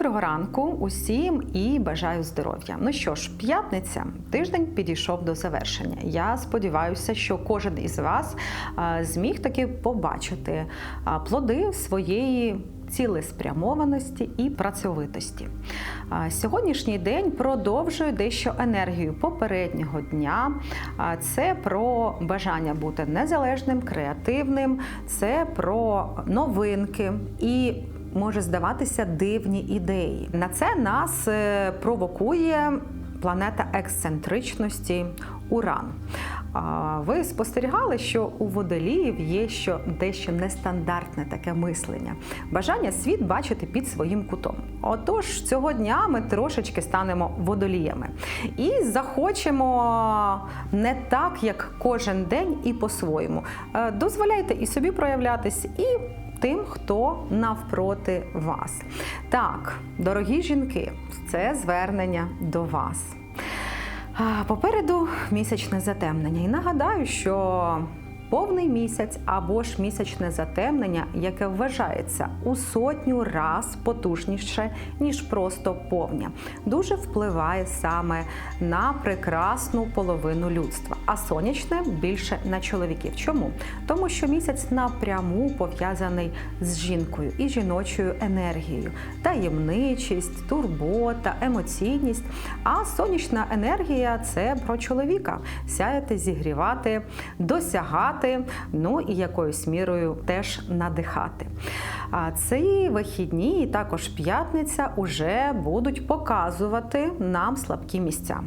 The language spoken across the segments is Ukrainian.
Доброго ранку усім і бажаю здоров'я. Ну що ж, п'ятниця, тиждень підійшов до завершення. Я сподіваюся, що кожен із вас зміг таки побачити плоди своєї цілеспрямованості і працьовитості. Сьогоднішній день продовжує дещо енергію попереднього дня. Це про бажання бути незалежним, креативним, це про новинки і може здаватися дивні ідеї. На це нас е, провокує планета ексцентричності Уран. Ви спостерігали, що у водоліїв є що дещо нестандартне таке мислення, бажання світ бачити під своїм кутом. Отож, цього дня ми трошечки станемо водоліями і захочемо не так, як кожен день, і по-своєму. Е, Дозволяйте і собі проявлятись, і тим, хто навпроти вас. Так, дорогі жінки, це звернення до вас. Попереду місячне затемнення. І нагадаю, що повний місяць або ж місячне затемнення, яке вважається у сотню раз потужніше, ніж просто повня, дуже впливає саме на прекрасну половину людства, а сонячне більше на чоловіків. Чому? Тому що місяць напряму пов'язаний з жінкою і жіночою енергією, таємничість, турбота, емоційність. А сонячна енергія це про чоловіка сяяти, зігрівати, досягати, ну і якоюсь мірою теж надихати. А ці вихідні і також п'ятниця уже будуть показувати нам слабкі місця.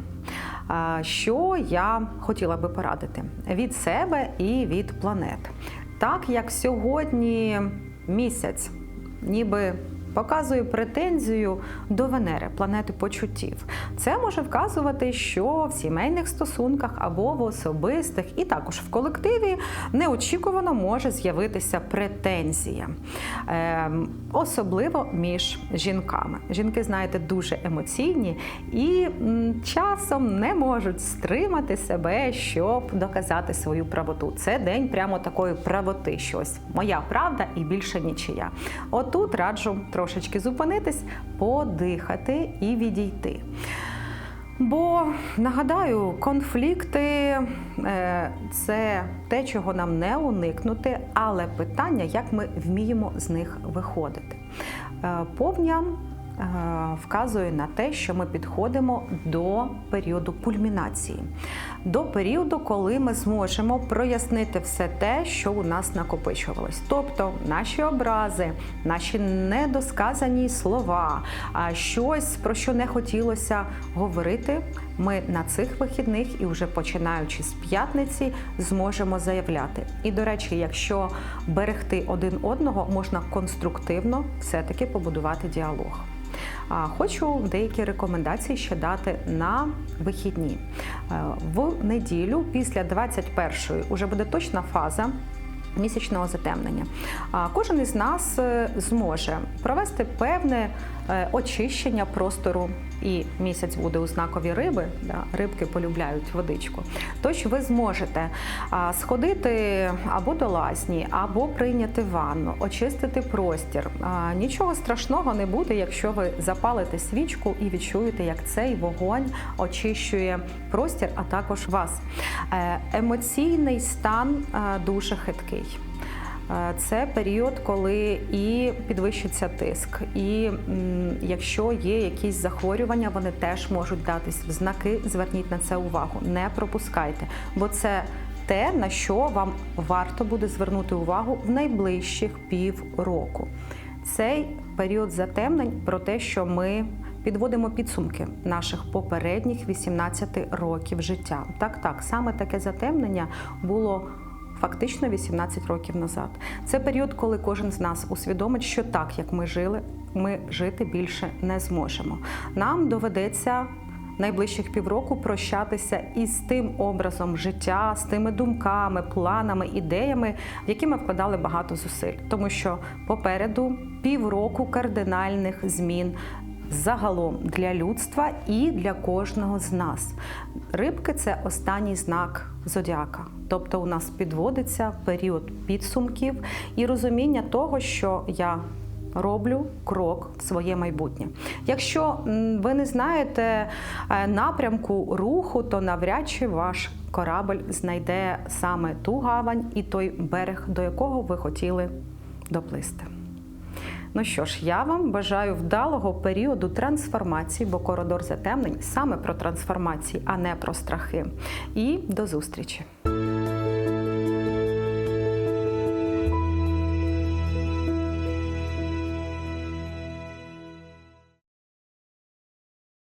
Що я хотіла би порадити від себе і від планет. Так як сьогодні місяць, ніби показує претензію до Венери, планети почуттів. Це може вказувати, що в сімейних стосунках або в особистих, і також в колективі неочікувано може з'явитися претензія, Ем, особливо між жінками. Жінки, знаєте, дуже емоційні і часом не можуть стримати себе, щоб доказати свою правоту. Це день прямо такої правоти. Щось моя правда і більше нічия. Отут раджу трошечки зупинитись, подихати і відійти. Бо нагадаю, конфлікти е, це те, чого нам не уникнути, але питання, як ми вміємо з них виходити. Е, Повня е, вказує на те, що ми підходимо до періоду кульмінації, до періоду, коли ми зможемо прояснити все те, що у нас накопичувалось. Тобто наші образи, наші недосказані слова, щось про що не хотілося говорити. Ми на цих вихідних і вже починаючи з п'ятниці зможемо заявляти. І до речі, якщо берегти один одного, можна конструктивно все-таки побудувати діалог. Хочу деякі рекомендації ще дати на вихідні. Е, В неділю після 21-ї вже буде точна фаза. Місячного затемнення. А Кожен із нас е, зможе провести певне е, очищення простору, і місяць буде у знакові риби. Рибки полюбляють водичку. Тож ви зможете сходити або до лазні, або прийняти ванну, очистити простір. Нічого страшного не буде, якщо ви запалите свічку і відчуєте, як цей вогонь очищує простір, а також вас. Е, Емоційний стан дуже хиткий. Е, Це період, коли і підвищиться тиск, і якщо є якісь захворювання, вони теж можуть датись в знаки. Зверніть на це увагу, не пропускайте, бо це те, на що вам варто буде звернути увагу в найближчих півроку. Цей період затемнень про те, що ми підводимо підсумки наших попередніх 18 років життя. Так, так, саме таке затемнення було фактично 18 років назад. Це період, коли кожен з нас усвідомить, що так, як ми жили, ми жити більше не зможемо. Нам доведеться. Найближчих півроку прощатися із тим образом життя, з тими думками, планами, ідеями, в які ми вкладали багато зусиль, тому що попереду півроку кардинальних змін загалом для людства і для кожного з нас. Рибки це останній знак зодіака. Тобто у нас підводиться період підсумків і розуміння того, що я роблю крок в своє майбутнє. Якщо ви не знаєте е, напрямку руху, то навряд чи ваш корабль знайде саме ту гавань і той берег, до якого ви хотіли доплисти. Ну що ж, я вам бажаю вдалого періоду трансформації, бо коридор затемнень саме про трансформації, а не про страхи. І до зустрічі!